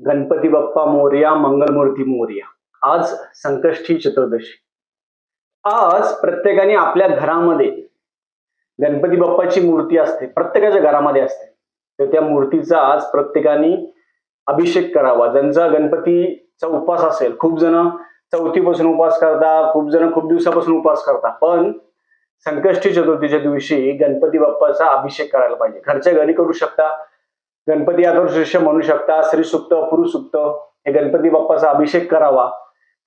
गणपती बाप्पा मोर्या मंगलमूर्ती मोर्या. आज संकष्टी चतुर्दशी. आज प्रत्येकाने आपल्या घरामध्ये गणपती बाप्पाची मूर्ती असते प्रत्येकाच्या घरामध्ये असते. तर त्या मूर्तीचा आज प्रत्येकाने अभिषेक करावा. ज्यांचा गणपतीचा उपवास असेल खूप जण चौथीपासून उपवास करता खूप जण खूप दिवसापासून उपवास करता पण संकष्टी चतुर्थीच्या दिवशी गणपती बाप्पाचा अभिषेक करायला पाहिजे. घरच्या घरी करू शकता गणपती आदर शिष्य म्हणू शकता श्री सुक्त पुरुष सुक्त हे गणपती बाप्पाचा अभिषेक करावा.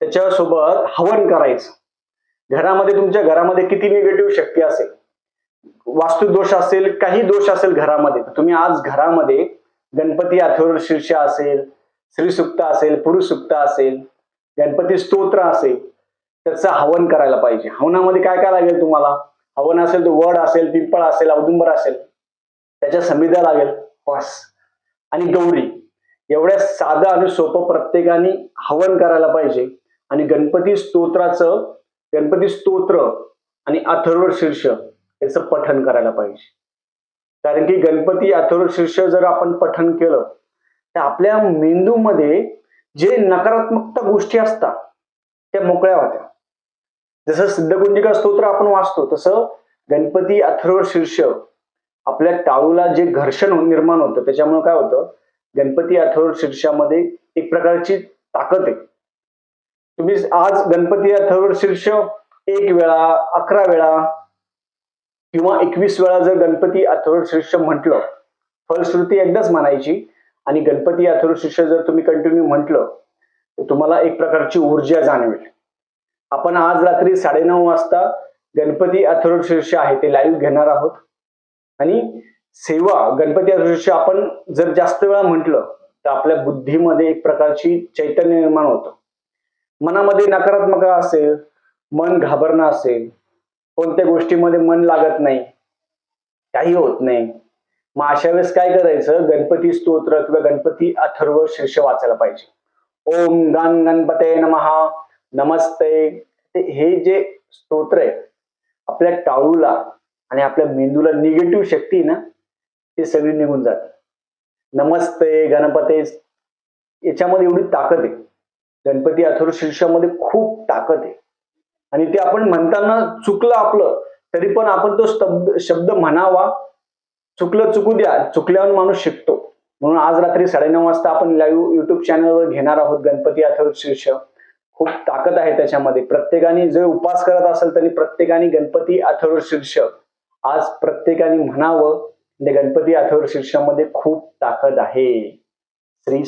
त्याच्यासोबत हवन करायचं. घरामध्ये तुमच्या घरामध्ये किती निगेटिव्ह शक्ती असेल? वास्तुदोष असेल काही दोष असेल घरामध्ये. तर तुम्ही आज घरामध्ये गणपती अथर्व शीर्ष असेल श्रीसुप्त असेल पुरुषसुप्त असेल गणपती स्तोत्र असेल त्याचं हवन करायला पाहिजे. हवनामध्ये काय काय लागेल तुम्हाला? हवन असेल तर वड असेल पिंपळ असेल औदुंबर असेल. त्याच्या समिधा लागेल. बस आणि गौरी एवढ्या साधं आणि सोपं प्रत्येकाने हवन करायला पाहिजे. आणि गणपती स्तोत्राचं गणपती स्तोत्र आणि अथर्व शीर्ष याचं पठण करायला पाहिजे. कारण की गणपती अथर्व शीर्ष जर आपण पठण केलं तर आपल्या मेंदूमध्ये जे नकारात्मकता गोष्टी असतात त्या मोकळ्या होत्या. जसं सिद्धगुंजिका स्तोत्र आपण वाचतो तसं गणपती अथर्व शीर्ष आपल्या टाळूला जे घर्षण निर्माण होतं त्याच्यामुळे काय होतं? गणपती अथर्व शीर्षामध्ये एक प्रकारची ताकद आहे. तुम्ही आज गणपती अथर्व शीर्ष एक वेळा अकरा वेळा किंवा एकवीस वेळा जर गणपती अथर्व शीर्ष म्हटलं फलश्रुती एकदाच म्हणायची आणि गणपती अथर्व शीर्ष जर तुम्ही कंटिन्यू म्हटलं तर तुम्हाला एक प्रकारची ऊर्जा जाणवेल. आपण आज रात्री साडेनऊ वाजता गणपती अथर्व शीर्ष आहे ते लाईव्ह घेणार आहोत. आणि सेवा गणपती अथर्व आपण जर जास्त वेळा म्हटलं तर आपल्या बुद्धीमध्ये एक प्रकारची चैतन्य निर्माण होतं. मनामध्ये नकारात्मक असेल मन घाबरणं असेल कोणत्या गोष्टीमध्ये मन लागत नाही काही होत नाही मग अशा वेळेस काय करायचं? गणपती स्तोत्र किंवा गणपती अथर्व शीर्ष वाचायला पाहिजे. ओम गण गणपते नमहा नमस्ते. ते हे जे स्तोत्र आहे आपल्या टाळूला आणि आपल्या मेंदूला निगेटिव्ह शक्ती ना ते सगळी निघून जाते. नमस्ते गणपते याच्यामध्ये एवढी ताकद आहे. गणपती अथर्व शीर्षामध्ये खूप ताकद आहे. आणि ते आपण म्हणताना चुकलं आपलं तरी पण आपण तो शब्द शब्द म्हणावा. चुकलं चुकू द्या चुकल्यावर माणूस शिकतो. म्हणून आज रात्री साडेनऊ वाजता आपण लाईव्ह युट्यूब चॅनलवर घेणार आहोत गणपती अथर्व शीर्ष. खूप ताकद आहे त्याच्यामध्ये. प्रत्येकाने जर उपास करत असेल तरी प्रत्येकाने गणपती अथर्व शीर्ष. आज प्रत्येकाने म्हणावं म्हणजे गणपती आठवड शीर्षामध्ये खूप ताकद आहे. श्री